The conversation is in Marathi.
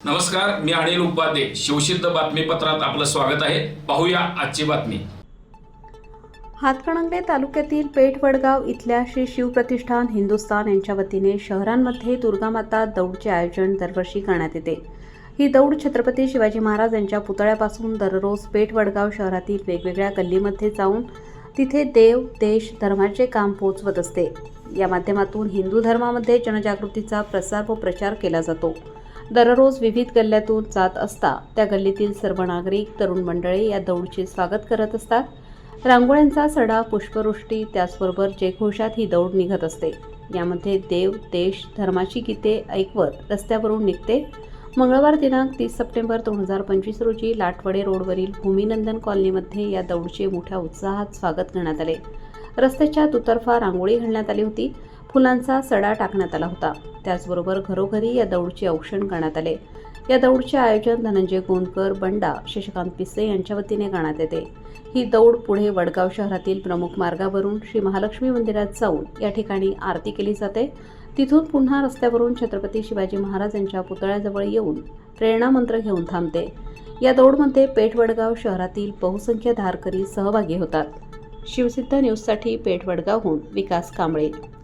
नमस्कार मी अनिल उपाध्ये. शिवसिद्ध बातमीपत्रात आपलं स्वागत आहे. पाहूया आजची बातमी. हातकणंगले तालुक्यातील पेठ वडगाव इथल्या श्री शिवप्रतिष्ठान हिंदुस्थान यांच्या वतीने शहरांमध्ये दुर्गामाता दौडचे आयोजन दरवर्षी करण्यात येते. ही दौड छत्रपती शिवाजी महाराज यांच्या पुतळ्यापासून दररोज पेठ वडगाव शहरातील वेगवेगळ्या गल्लीमध्ये जाऊन तिथे देव देश धर्माचे काम पोचवत असते. या माध्यमातून हिंदू धर्मामध्ये जनजागृतीचा प्रसार व प्रचार केला जातो. दररोज विविध गल्ल्यातून जात असता त्या गल्लीतील सर्व नागरिक तरुण मंडळी या दौडचे स्वागत करत असतात. रांगोळ्यांचा सडा पुष्पवृष्टी त्याचबरोबर जयघोषात ही दौड निघत असते. यामध्ये देव देश धर्माची गीते ऐकवत रस्त्यावरून निघते. मंगळवार दिनांक तीस सप्टेंबर दोन हजार पंचवीस रोजी लाटवडे रोडवरील भूमिनंदन कॉलनीमध्ये या दौडचे मोठ्या उत्साहात स्वागत करण्यात आले. रस्त्याच्या दुतर्फा रांगोळी घालण्यात आली होती. फुलांचा सडा टाकण्यात आला होता. त्याचबरोबर घरोघरी या दौडचे औक्षण करण्यात आले. या दौडचे आयोजन धनंजय गोंदकर बंडा शशिकांत पिसे यांच्या वतीने करण्यात येते. ही दौड पुढे वडगाव शहरातील प्रमुख मार्गावरून श्री महालक्ष्मी मंदिरात जाऊन या ठिकाणी आरती केली जाते. तिथून पुन्हा रस्त्यावरून छत्रपती शिवाजी महाराज यांच्या पुतळ्याजवळ येऊन प्रेरणा मंत्र घेऊन थांबते. या दौडमध्ये पेठवडगाव शहरातील बहुसंख्य धारकरी सहभागी होतात. शिवसिद्ध न्यूजसाठी पेठवडगावहून विकास कांबळे.